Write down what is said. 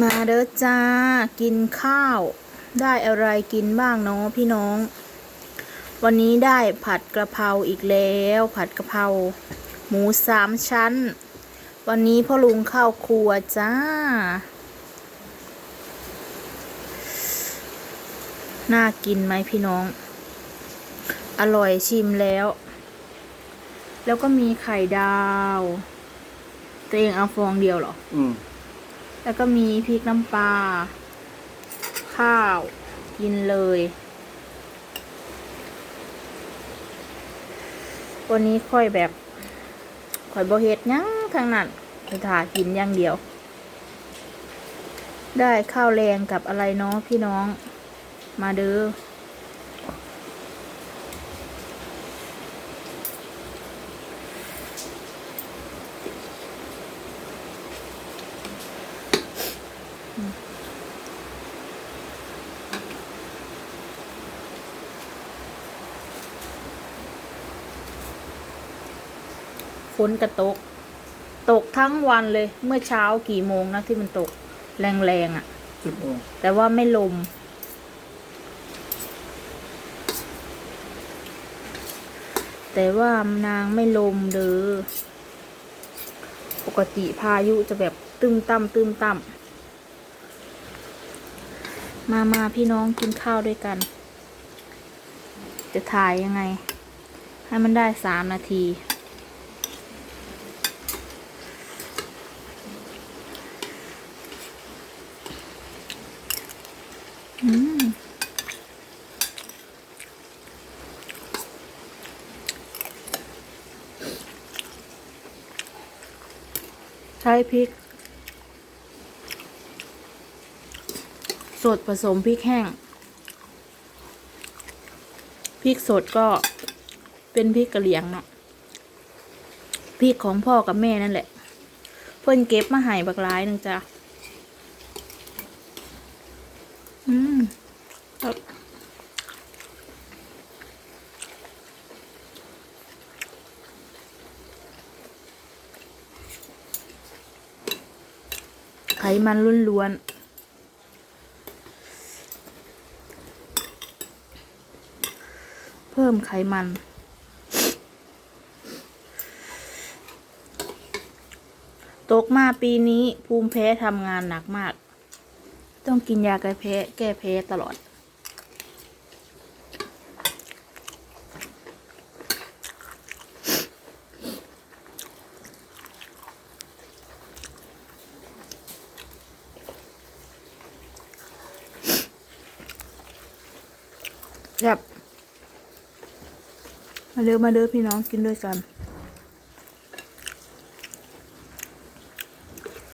มาเด้อจ้า กินข้าว ได้อะไรกินบ้างเนาะพี่น้อง วันนี้ได้ผัดกระเพราอีกแล้ว ผัดกระเพราหมูสามชั้น วันนี้พ่อลุงเข้าครัวจ้า น่ากินไหมพี่น้อง อร่อยชิมแล้ว แล้วก็มีไข่ดาว ตัวเองเอาฟองเดียวเหรอ อืม แล้วก็มีพริกน้ำปลา ข้าว กินเลยวันนี้ค่อยแบบค่อยบ่เฮ็ดยังทั้งนั้นไปถ่ากินอย่างเดียว ได้ข้าวแรงกับอะไรเนาะพี่น้อง มาเด้อ ฝนกระตก ตกทั้งวันเลย เมื่อเช้ากี่โมงนะที่มันตก แรงๆอะ่ะสิบโมงแต่ว่าไม่ลม แต่ว่านางไม่ลมเด้อปกติพายุจะแบบตึมตั้มตึมตั้ม มามาพี่น้องกินข้าวด้วยกัน จะถ่ายยังไง ให้มันได้สามนาทีอืมใช้พริก สดผสมพริกแห้ง พริกสดก็เป็นพริกกะเหรี่ยงเนาะ พริกของพ่อกับแม่นั่นแหละ เพิ่นเก็บมาให้บักร้ายหนึงจ้ะ อืมตับไขมันล้วนๆ พิ่มไขมัน ตกมาปีนี้ภูมิแพ้ทำงานหนักมาก ต้องกินยาแก้แพ้แก้แพ้ตลอดครับ มาเด้อมาเด้อพี่น้องกินด้วยกัน